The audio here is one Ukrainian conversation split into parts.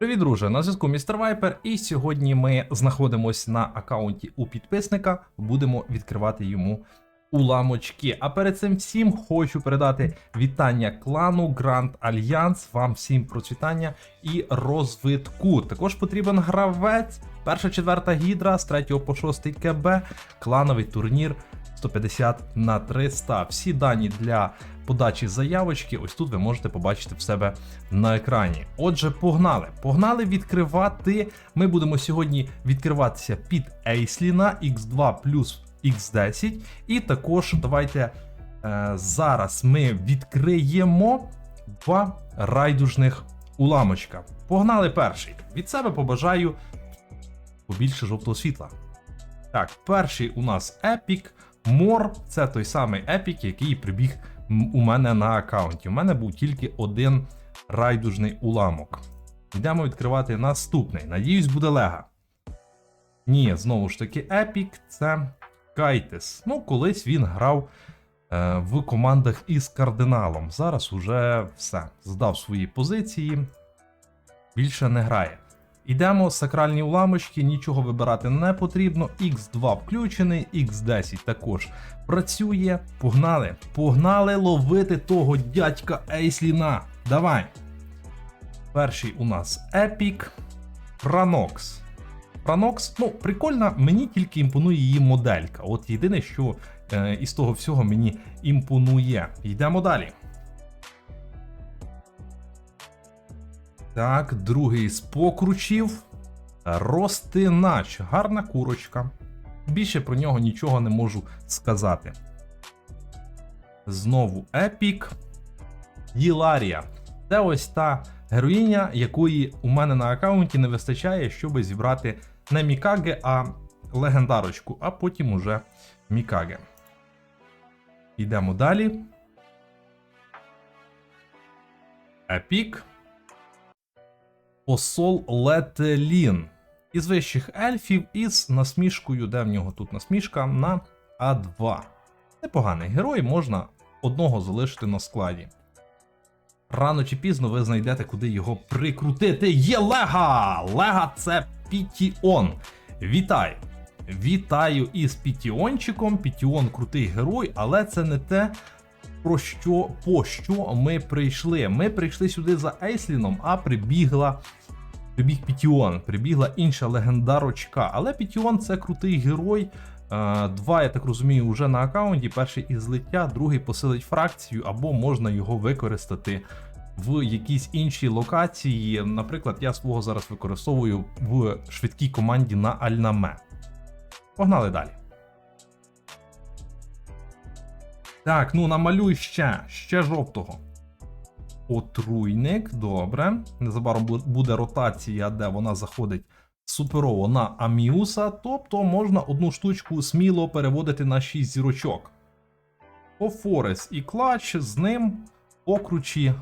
Привіт, друже! На зв'язку містер Вайпер, і сьогодні ми знаходимося на аккаунті у підписника. Будемо відкривати йому уламочки. А перед цим всім хочу передати вітання клану Grand Alliance. Вам всім процвітання і розвитку. Також потрібен гравець. Перша четверта гідра з 3 по 6 КБ, клановий турнір 150 на 300. Всі дані для подачі заявочки, ось тут ви можете побачити в себе на екрані. Отже, погнали. Погнали відкривати. Ми будемо сьогодні відкриватися під Ейсліна X2 плюс X10. І також давайте е, зараз ми відкриємо два райдужних уламочка. Погнали перший. Від себе побажаю побільше жовтого світла. Так, перший у нас Epic Мор. Це той самий Epic, який прибіг у мене на аккаунті. У мене був тільки один райдужний уламок. Йдемо відкривати наступний. Надіюсь, буде лега. Ні, знову ж таки, Epic це Кайтес. Ну, колись він грав е, в командах із кардиналом. Зараз уже все. Здав свої позиції. Більше не грає. Йдемо сакральні уламочки, нічого вибирати не потрібно. X2 включений, X10 також працює. Погнали! Погнали ловити того дядька Ейсліна. Давай. Перший у нас Epic Pranox. Pranox, ну, прикольна, мені тільки імпонує її моделька. От єдине, що е, із того всього мені імпонує. Йдемо далі. Так, другий з покручів. Ростинач. Гарна курочка. Більше про нього нічого не можу сказати. Знову Епік. Єларія. Це ось та героїня, якої у мене на аккаунті не вистачає, щоб зібрати не Мікаге, а легендарочку, а потім уже Мікаге. Йдемо далі. Епік. Посол Летелін. Із вищих ельфів із насмішкою, де в нього тут насмішка, на А2. Непоганий герой, можна одного залишити на складі. Рано чи пізно ви знайдете, куди його прикрутити. Є Лега! Лега це Пітіон. Вітаю! Вітаю із Пітіончиком. Пітіон крутий герой, але це не те, про що по що ми прийшли. Ми прийшли сюди за Ейсліном, а прибігла. Прибіг Пітіон, прибігла інша легендарочка. Але Пітіон це крутий герой. Е, Два, я так розумію, вже на аккаунті. Перший із злиття, другий посилить фракцію, або можна його використати в якійсь іншій локації. Наприклад, я свого зараз використовую в швидкій команді на Альнаме. Погнали далі. Так, ну намалюй ще, ще жовтого. Отруйник, добре. Незабаром буде ротація, де вона заходить суперово на Аміуса, тобто можна одну штучку сміло переводити на 6 зірочок. Пофорес і клач, з ним покручі,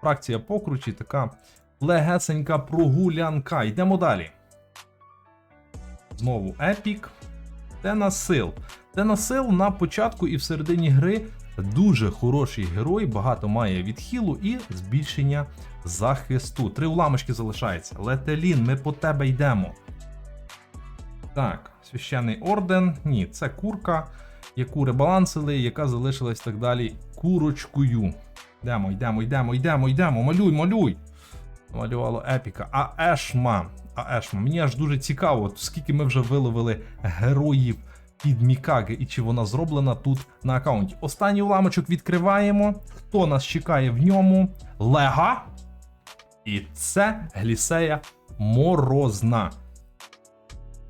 фракція покручі, така легесенька прогулянка. Йдемо далі. Знову епік. Тенасил. Тенасил на початку і в середині гри дуже хороший герой, багато має відхилу і збільшення захисту. Три уламочки залишається. Летелін, ми по тебе йдемо. Так, священний орден. Ні, це курка, яку ребалансили, яка залишилась так далі курочкою. Йдемо, йдемо, йдемо, йдемо, йдемо. Малюй, малюй. Малювало епіка. А Ешма. А Ешма. Мені аж дуже цікаво, скільки ми вже виловили героїв під Мікаге і чи вона зроблена тут на аккаунті. Останній уламочок відкриваємо. Хто нас чекає в ньому? Лега. І це Глісея Морозна.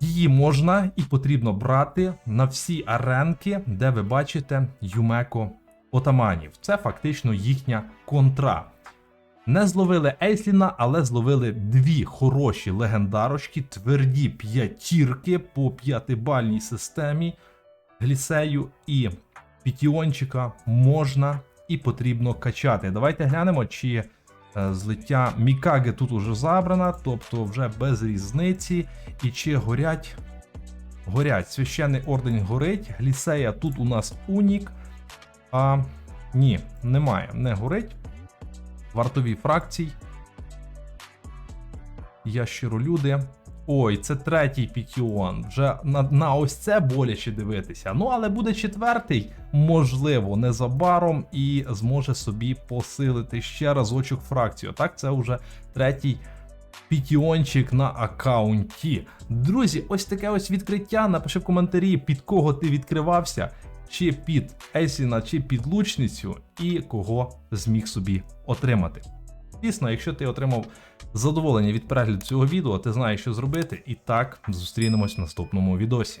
Її можна і потрібно брати на всі аренки, де ви бачите Юмеко отаманів. Це фактично їхня контра. Не зловили Ейсліна, але зловили дві хороші легендарочки, тверді п'ятірки по п'ятибальній системі. Глісею і Пітіончика можна і потрібно качати. Давайте глянемо, чи е, злиття Мікаги тут уже забрана, тобто вже без різниці. І чи горять. Горять. Священний орден горить. Глісея тут у нас унік. А ні, немає, не горить. Вартові фракцій. ящеролюди. Ой, це третій пітіон. Вже на, на ось це боляче дивитися. Ну, але буде четвертий, можливо, незабаром і зможе собі посилити ще разочок фракцію. Так, це вже третій пітіончик на аккаунті. Друзі, ось таке ось відкриття. Напиши в коментарі, під кого ти відкривався, чи під Есіна, чи під лучницю, і кого зміг собі отримати. Звісно, якщо ти отримав задоволення від перегляду цього відео, ти знаєш, що зробити. І так, зустрінемось в наступному відосі.